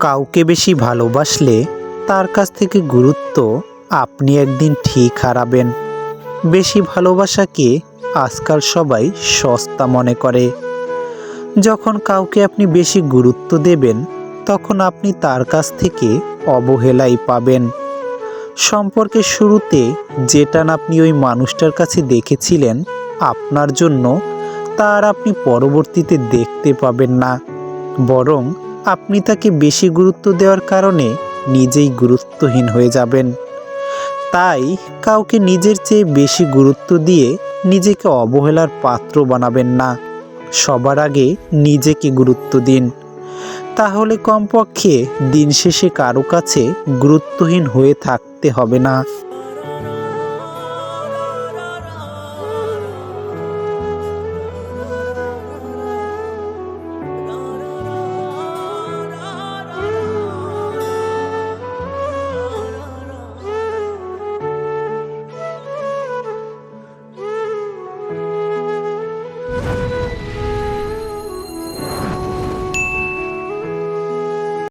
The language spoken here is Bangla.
কাউকে বেশি ভালোবাসলে তার কাছ থেকে গুরুত্ব আপনি একদিন ঠিক হারাবেন। বেশি ভালোবাসাকে আজকাল সবাই সস্তা মনে করে। যখন কাউকে আপনি বেশি গুরুত্ব দেবেন, তখন আপনি তার কাছ থেকে অবহেলাই পাবেন। সম্পর্কের শুরুতে যেটা আপনি ওই মানুষটার কাছে দেখেছিলেন, আপনার জন্য তার আপনি পরবর্তীতে দেখতে পাবেন না। বরং আপনি তাকে বেশি গুরুত্ব দেওয়ার কারণে নিজেই গুরুত্বহীন হয়ে যাবেন। তাই কাউকে নিজের চেয়ে বেশি গুরুত্ব দিয়ে নিজেকে অবহেলার পাত্র বানাবেন না। সবার আগে নিজেকে গুরুত্ব দিন। তাহলে কমপক্ষে দিন শেষে কারও কাছে গুরুত্বহীন হয়ে থাকতে হবে না।